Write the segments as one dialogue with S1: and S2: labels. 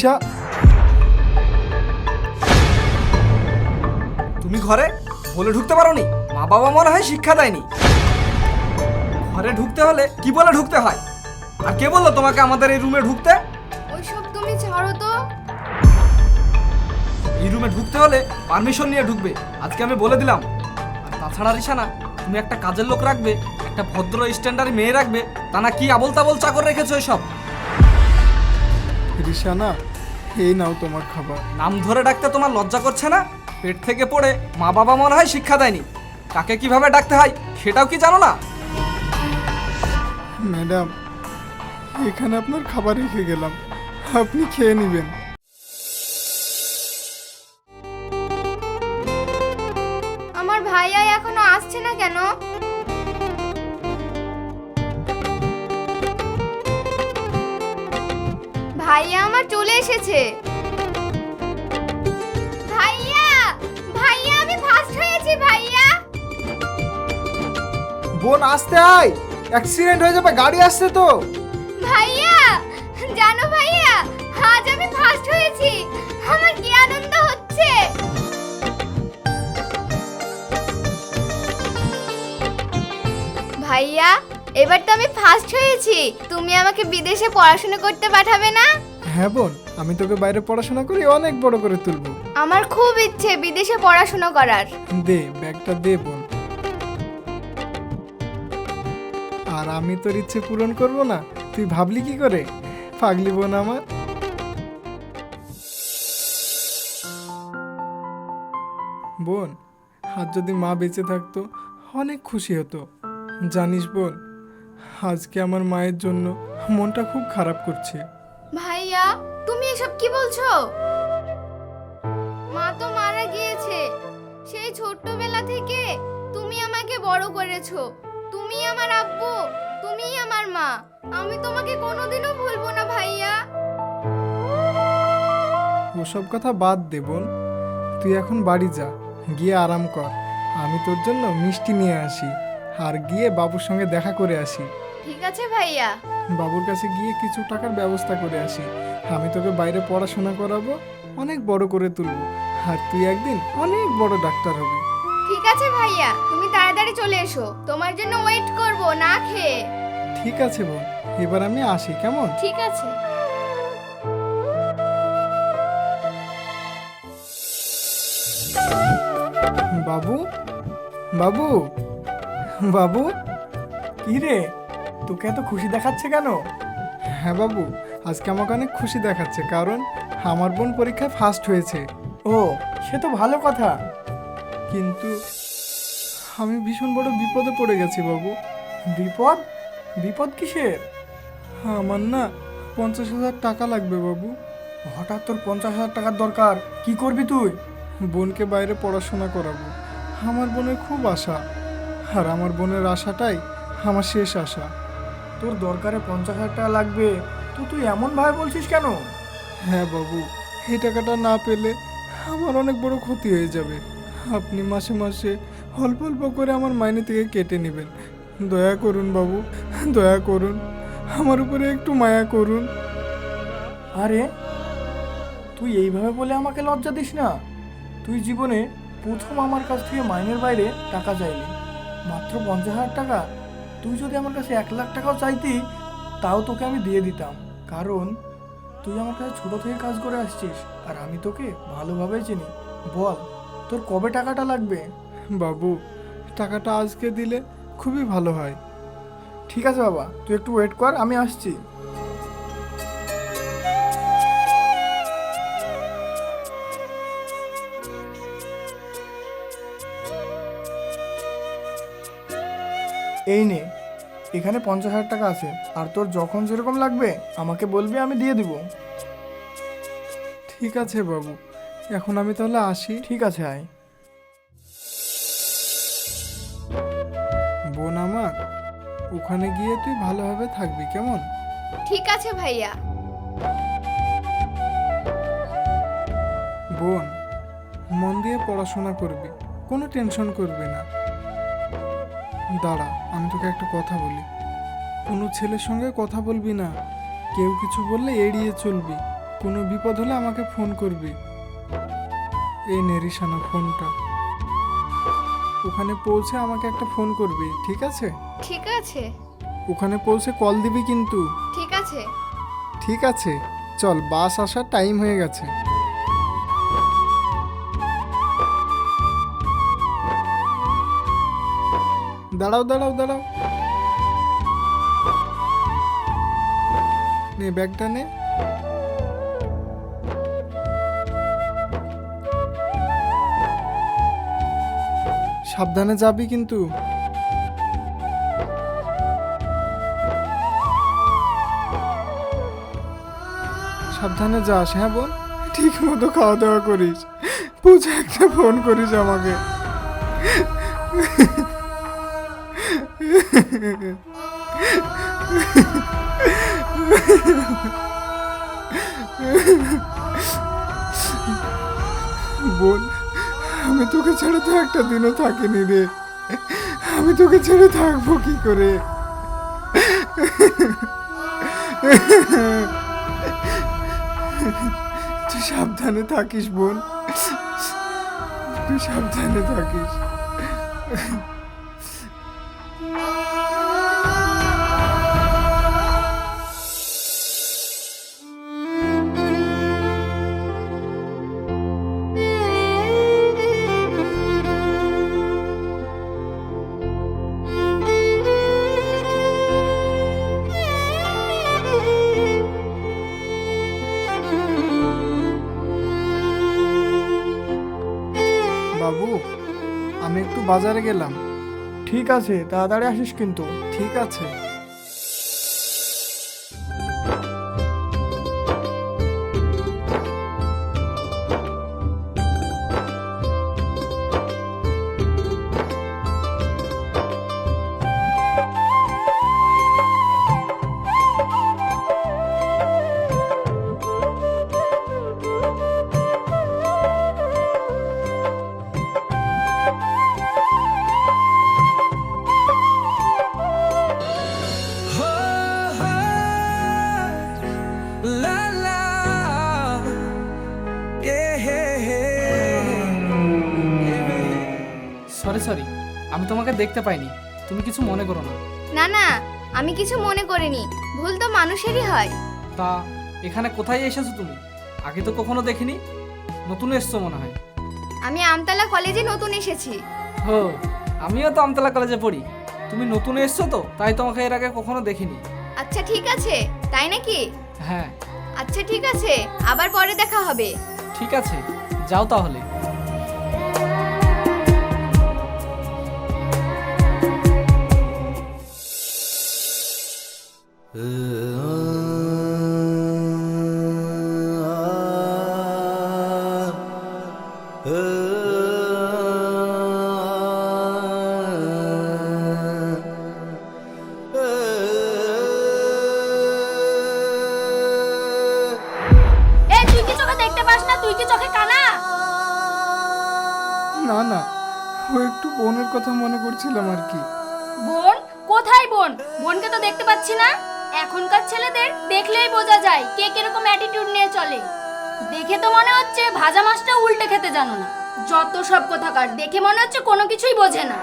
S1: রিসা
S2: তুমি ঘরে বলে ঢুকতে পারোনি? মা বাবা মনে হয় শিক্ষা দেয়নি। ঘরে ঢুকতে হলে কি বলে ঢুকতে হয়? আর কে বলল তোমাকে আমাদের এই রুমে ঢুকতে?
S3: ওইসব তুমি ছাড়ো তো।
S2: এই রুমে ঢুকতে হলে পারমিশন নিয়ে ঢুকবে। আজকে আমি বলে দিলাম। আর তাছাড়া রিসানা তুমি একটা কাজের লোক রাখবে একটা ভদ্র স্ট্যান্ডার্ড মেয়ে রাখবে তা না কি আবল তাবল চাকর রেখেছো এসব?
S1: রিসা না এই নাও তোমার খাবার।
S2: নাম ধরে ডাকতে তোমার লজ্জা করছে না? পেট থেকে পড়ে মা বাবা মনে হয় শিক্ষা দেয়নি। কাকে কীভাবে ডাকতে হয় সেটাও কি জানো না?
S1: ম্যাডাম এখানে আপনার খাবার রেখে গেলাম। আপনি খেয়ে নেবেন।
S3: আমার ভাইয়া এখনও আসছে না কেন? ভাইয়া আমার চলে এসেছে। ভাইয়া ভাইয়া আমি ফার্স্ট হয়েছি ভাইয়া।
S1: বোন আসতে আয়। অ্যাক্সিডেন্ট হয়ে যাবে গাড়ি আসছে তো।
S3: ভাইয়া জানো ভাইয়া আজ আমি ফার্স্ট হয়েছি। আমার কি আনন্দ হচ্ছে? ভাইয়া এবার তো আমি ফার্স্ট হয়েছি। তুমি আমাকে বিদেশে পড়াশোনা করতে পাঠাবে না?
S1: হ্যাঁ বোন আমি তোকে বাইরে পড়াশোনা করি অনেক বড় করে তুলবো।
S3: আমার খুব ইচ্ছে বিদেশে পড়াশোনা করার।
S1: দে ব্যাগটা দে বোন। আর আমি তোর ইচ্ছে পূরণ করব না তুই ভাবলি কি করে? পাগলি বোন আমার। বোন আজ যদি মা বেঁচে থাকতো অনেক খুশি হতো। জানিস বোন আজকে আমার মায়ের জন্য মনটা খুব খারাপ করছে।
S3: ভাইয়া, তুমি এসব কি বলছো? মা তো মারা গিয়েছে। সেই ছোট্টবেলা থেকে তুমি আমাকে বড় করেছ। তুমি আমার আব্বু, তুমি আমার মা। আমি তোমাকে কোনোদিনও ভুলবো না, ভাইয়া।
S1: ওসব কথা বাদ দে বোন। তুই এখন বাড়ি যা, গিয়ে আরাম কর। আমি তোর জন্য মিষ্টি নিয়ে আসি, আর গিয়ে বাবুর সঙ্গে দেখা করে আসি।
S3: ঠিক আছে ভাইয়া।
S1: বাবুর কাছে গিয়ে কিছু টাকার ব্যবস্থা করে আসি। আমি তোকে বাইরে পড়াশোনা করাবো অনেক বড় করে তুলবো। আর তুই একদিন অনেক বড় ডাক্তার হবি।
S3: ঠিক আছে ভাইয়া তুমি তাড়াতাড়ি চলে এসো। তোমার জন্য ওয়েট করব না খেয়ে।
S1: ঠিক আছে বোন এবার আমি আসি কেমন?
S3: ঠিক আছে।
S1: বাবু? বাবু? বাবু?
S4: কি রে তোকে এত খুশি দেখাচ্ছে কেন?
S1: হ্যাঁ বাবু আজকে আমাকে অনেক খুশি দেখাচ্ছে কারণ আমার বোন পরীক্ষায় ফার্স্ট হয়েছে।
S4: ও সে তো ভালো কথা।
S1: কিন্তু আমি ভীষণ বড় বিপদে পড়ে গেছি বাবু।
S4: বিপদ? বিপদ কিসের?
S1: আমার না পঞ্চাশ হাজার টাকা লাগবে বাবু।
S4: হঠাৎ তোর পঞ্চাশ হাজার টাকার দরকার কি করবি তুই?
S1: বোনকে বাইরে পড়াশোনা করাবো। আমার বোনের খুব আশা আর আমার বোনের আশাটাই আমার শেষ আশা।
S4: তোর দরকারে পঞ্চাশ হাজার টাকা লাগবে। তো তুই এমন ভাবে বলছিস কেন?
S1: হ্যাঁ বাবু এই টাকাটা না পেলে আমার অনেক বড় ক্ষতি হয়ে যাবে। আপনি মাসে মাসে অল্প অল্প করে আমার মাইনে থেকে কেটে নেবেন। দয়া করুন বাবু দয়া করুন। আমার উপরে একটু মায়া করুন।
S4: আরে তুই এইভাবে বলে আমাকে লজ্জা দিস না? তুই জীবনে প্রথম আমার কাছ থেকে মাইনের বাইরে টাকা চাইলি। মাত্র পঞ্চাশ হাজার টাকা? তুই যদি আমার কাছে এক লাখ টাকাও চাইতি তাও তোকে আমি দিয়ে দিতাম। কারণ তুই আমার কাছে ছোটো থেকে কাজ করে আসছিস আর আমি তোকে ভালোভাবে চিনি। বল তোর কবে টাকাটা লাগবে?
S1: বাবু টাকাটা আজকে দিলে খুবই ভালো হয়।
S4: ঠিক আছে বাবা তুই একটু ওয়েট কর আমি আসছি। এই নে এখানে পঞ্চাশ হাজার টাকা আছে আর তোর যখন যেরকম লাগবে আমাকে বলবি আমি দিয়ে দিব।
S1: ঠিক আছে বাবু এখন আমি তাহলে আসি।
S4: ঠিক আছে আয়।
S1: বোন আমার ওখানে গিয়ে তুই ভালোভাবে থাকবি কেমন?
S3: ঠিক আছে ভাইয়া।
S1: বোন মন দিয়ে পড়াশোনা করবি কোনো টেনশন করবি না। দাঁড়া আমি তোকে একটা কথা বলি। কোনো ছেলের সঙ্গে কথা বলবি না। কেউ কিছু বললে এড়িয়ে চলবি। কোনো বিপদ হলে আমাকে ফোন করবি। এই নেরিসানা ফোনটা। ওখানে পৌঁছে আমাকে একটা ফোন করবি ঠিক আছে?
S3: ঠিক আছে।
S1: ওখানে পৌঁছে কল দিবি কিন্তু।
S3: ঠিক আছে।
S1: ঠিক আছে। চল বাস আসার টাইম হয়ে গেছে। দাঁড়াও দাঁড়াও দাঁড়াও। নে, ব্যাগটা নে। সাবধানে যাবি কিন্তু। সাবধানে যাস হ্যাঁ বোন? ঠিক মতো খাওয়া দাওয়া করিস। পূজা একটা ফোন করিস আমাকে। বোন, আমি তোকে ছেড়ে তো একটা দিনও থাকিনি রে। আমি তোকে ছেড়ে থাকব কি করে? তুই সাবধানে থাকিস বোন। তুই সাবধানে থাকিস। বাবু। আমি একটু বাজারে গেলাম।
S4: ঠিক আছে তাড়াতাড়ি আসিস কিন্তু।
S1: ঠিক আছে।
S2: তোমাকে দেখতে পাইনি। তুমি কিছু মনে করো না।
S3: না না আমি কিছু মনে করিনি। ভুল তো মানুষেরই হয়।
S2: তা এখানে কোথায় এসেছ তুমি? আগে তো কখনো দেখিনি। নতুন এসছো মনে হয়।
S3: আমি আমতলা কলেজে নতুন এসেছি।
S2: হো আমিও তো আমতলা কলেজে পড়ি। তুমি নতুন এসছো তো তাই তোমাকে এর আগে কখনো দেখিনি।
S3: আচ্ছা ঠিক আছে। তাই নাকি?
S2: হ্যাঁ।
S3: আচ্ছা ঠিক আছে। আবার পরে দেখা হবে।
S2: ঠিক আছে। যাও তাহলে।
S5: না
S1: না। ও একটু বোনের কথা মনে করছিলাম আর কি।
S5: বোন? কোথায় বোন? বোনকে তো দেখতে পাচ্ছি না। এখনকার ছেলেদের দেখলেই বোঝা যায় কে কীরকম অ্যাটিটিউড নিয়ে চলে। দেখে তো মনে হচ্ছে ভাজা মাছটা উল্টে খেতে জানো না। যত সব কথাকার দেখে মনে হচ্ছে কোনো কিছুই বোঝে না।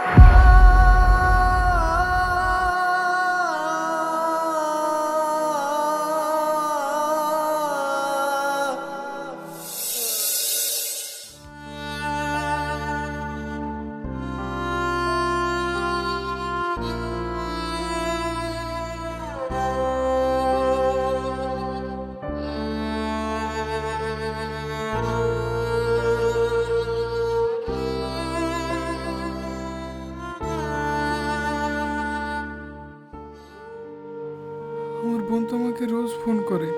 S1: আমার বোন তো আমাকে রোজ ফোন করে।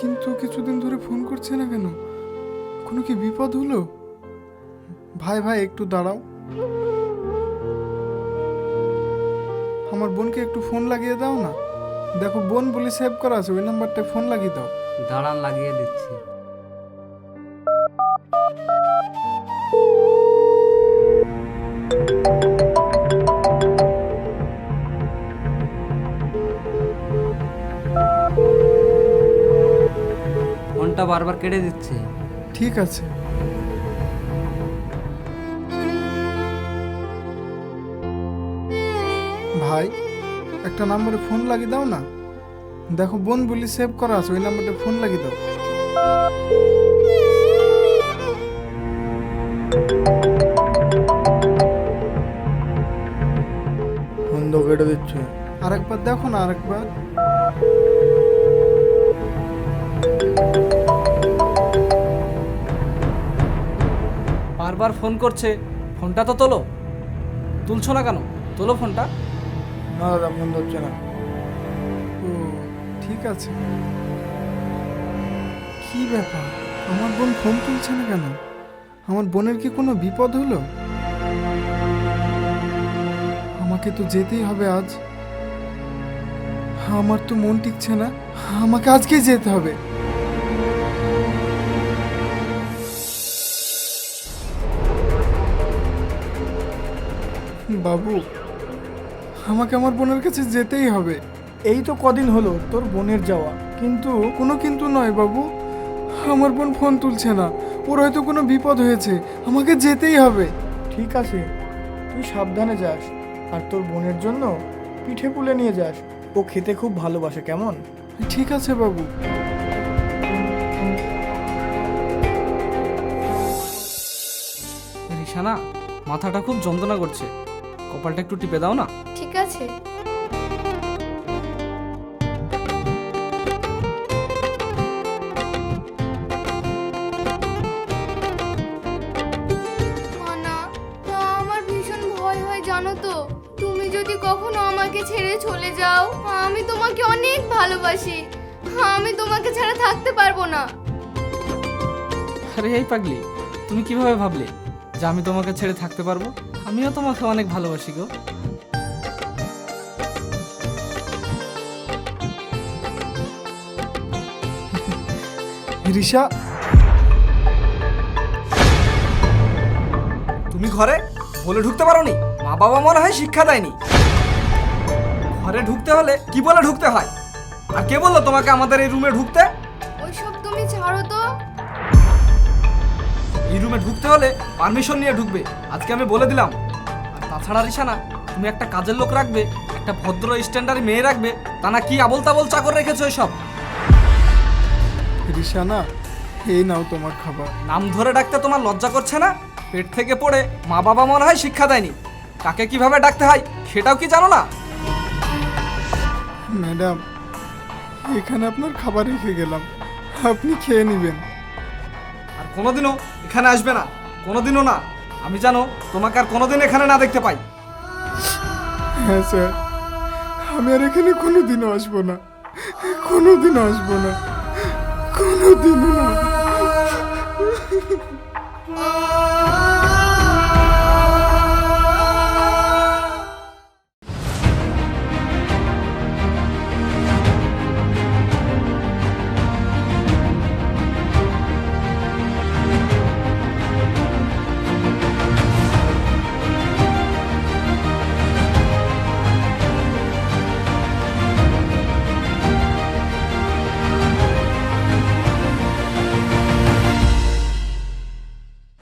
S1: কিন্তু কিছুদিন ধরে ফোন করছে না কেন? কোনো কি বিপদ হলো? ভাই ভাই, একটু দাঁড়াও। আমার বোনকে একটু ফোন লাগিয়ে দাও না। দেখো, বোন বলে সেভ করা আছে, ওই নাম্বারটায় ফোন লাগিয়ে দাও।
S6: দাঁড়ান, লাগিয়ে দিচ্ছি।
S2: বারবার কেটে দিচ্ছে
S1: ঠিক আছে। ভাই একটা নাম্বারে ফোন লাগিয়ে দাও না। দেখো বোন বলি সেভ করা আছে ওই নাম্বারটা ফোন লাগিয়ে দাও।
S4: ফোন তো কেটে দিচ্ছে।
S1: আরেকবার দেখো না আরেকবার।
S2: বারবার ফোন করছে ফোনটা তো তোলো। তুলছো না কেন? তোলো ফোনটা।
S4: না দাদা ফোন ধরছে না।
S1: ও ঠিক আছে। কি ব্যাপার? আমার বোন ফোন তুলছে না কেন? আমার বোনের কি কোনো বিপদ হলো? আমাকে তো যেতেই হবে আজ। আমার তো মন টিকছে না। আমাকে আজকেই যেতে হবে। বাবু, আমাকে আমার বোনের কাছে যেতেই হবে।
S4: এই তো কদিন হলো তোর বোনের যাওয়া। কিন্তু,
S1: কোনো কিন্তু নয় বাবু, আমার বোন ফোন তুলছে না। ওর হয়তো কোনো বিপদ হয়েছে। আমাকে যেতেই হবে।
S4: ঠিক আছে, তুই সাবধানে যাস। আর তোর বোনের জন্য পিঠে পুলে নিয়ে যাস। ও খেতে খুব ভালোবাসে, কেমন?
S1: ঠিক আছে বাবু।
S2: রিসানা মাথাটা খুব যন্ত্রণা করছে। কপালটা একটু টিপে দাও না।
S3: ঠিক আছে। আমার ভীষণ ভয় হয় জানো তো। তুমি যদি কখনো আমাকে ছেড়ে চলে যাও আমি তোমাকে অনেক ভালোবাসি। আমি তোমাকে ছাড়া থাকতে পারব না।
S2: আরে এই পাগলি তুমি কীভাবে ভাবলে যে আমি তোমাকে ছেড়ে থাকতে পারব? আমিও তোমাকে অনেক ভালোবাসি গো।
S1: রিসা
S2: তুমি ঘরে বলে ঢুকতে পারোনি? মা বাবা মনে হয় শিক্ষা দেয়নি। ঘরে ঢুকতে হলে কি বলে ঢুকতে হয়? আর কে বলল তোমাকে আমাদের এই রুমে ঢুকতে? রুমে ঢুকতে হলে পারমিশন নিয়ে ঢুকবে। আজকে আমি বলে দিলাম। আর তাছাড়া রিসানা তুমি একটা কাজের লোক রাখবে একটা ভদ্র স্ট্যান্ডার্ড মেয়ে রাখবে তা না কি আবল তাবল চাকর রেখেছো সব
S1: রিসা না এই নাও তোমার খাবার।
S2: নাম ধরে ডাকতে তোমার লজ্জা করছে না? পেট থেকে পড়ে মা বাবা মনে হয় শিক্ষা দেয়নি। কাকে কীভাবে ডাকতে হয় সেটাও কি জানো না?
S1: ম্যাডাম এখানে আপনার খাবার রেখে গেলাম। আপনি খেয়ে নেবেন।
S2: কোনোদিনও এখানে আসবে না, কোনোদিনও না। আমি জানো, তোমাকে আর কোনোদিন এখানে না দেখতে পাই।
S1: হ্যাঁ স্যার। আমি আর এখানে কোনোদিনও আসব না। কোনোদিনও আসব না। কোনোদিনও না।